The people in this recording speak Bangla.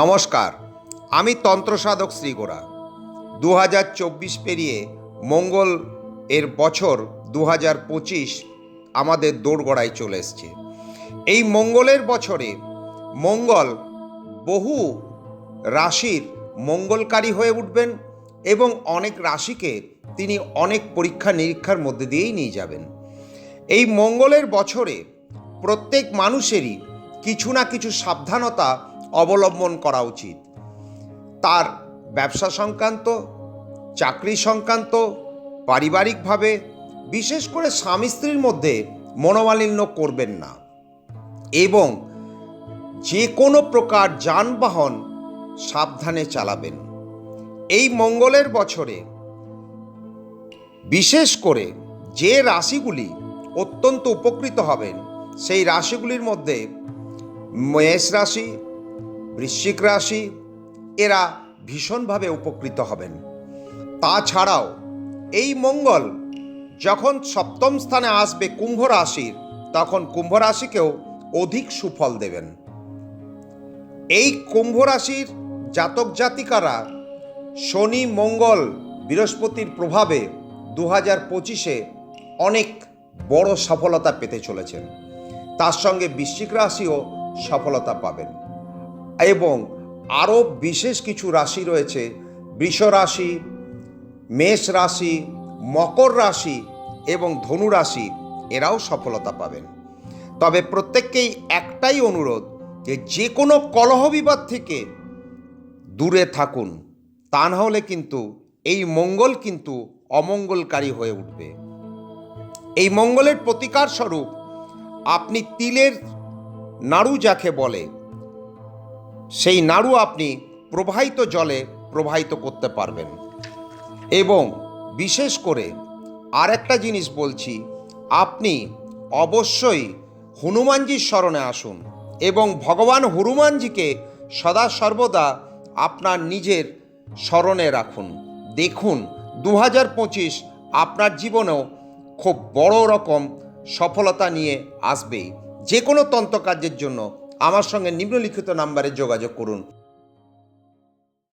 নমস্কার, আমি তন্ত্রসাধক শ্রীগোড়া। দু হাজার চব্বিশ পেরিয়ে মঙ্গল এর বছর দু হাজার পঁচিশ আমাদের দোরগড়ায় চলে এসছে। এই মঙ্গলের বছরে মঙ্গল বহু রাশির মঙ্গলকারী হয়ে উঠবেন এবং অনেক রাশিকে তিনি অনেক পরীক্ষা নিরীক্ষার মধ্যে দিয়েই নিয়ে যাবেন। এই মঙ্গলের বছরে প্রত্যেক মানুষেরই কিছু না কিছু সাবধানতা অবলম্বন করা উচিত। তার ব্যবসা সংক্রান্ত, চাকরি সংক্রান্ত, পারিবারিকভাবে, বিশেষ করে স্বামী স্ত্রীর মধ্যে মনোমালিন্য করবেন না। এবং যে কোনো প্রকার যানবাহন সাবধানে চালাবেন। এই মঙ্গলের বছরে বিশেষ করে যে রাশিগুলি অত্যন্ত উপকৃত হবেন, সেই রাশিগুলির মধ্যে মেষ রাশি বৃশ্চিক রাশি, এরা ভীষণভাবে উপকৃত হবেন। তাছাড়াও এই মঙ্গল যখন সপ্তম স্থানে আসবে কুম্ভ রাশির, তখন কুম্ভ রাশিকেও অধিক সুফল দেবেন। এই কুম্ভ রাশির জাতক জাতিকারা শনি, মঙ্গল, বৃহস্পতির প্রভাবে দু হাজার পঁচিশে অনেক বড় সফলতা পেতে চলেছেন। তার সঙ্গে বৃশ্চিক রাশিও সফলতা পাবেন। এবং আরও বিশেষ কিছু রাশি রয়েছে, বৃষ রাশি, মেষ রাশি, মকর রাশি এবং ধনু রাশি, এরাও সফলতা পাবেন। তবে প্রত্যেককেই একটাই অনুরোধ যে যে কোনো কলহ বিবাদ থেকে দূরে থাকুন। তা না হলে কিন্তু এই মঙ্গল কিন্তু অমঙ্গলকারী হয়ে উঠবে। এই মঙ্গলের প্রতিকার স্বরূপ আপনি তিলের নাড়ু যাকে বলে সেই নাড়ু আপনি প্রবাহিত জলে প্রবাহিত করতে পারবেন। এবং বিশেষ করে আর একটা জিনিস বলছি, আপনি অবশ্যই হনুমানজির স্মরণে আসুন এবং ভগবান হনুমানজিকে সদা সর্বদা আপনার নিজের স্মরণে রাখুন। দেখুন দু পঁচিশ আপনার জীবনেও খুব বড় রকম সফলতা নিয়ে আসবেই। যে কোনো তন্ত্রকার্যের জন্য আমার সঙ্গে নিম্নলিখিত নাম্বারে যোগাযোগ করুন।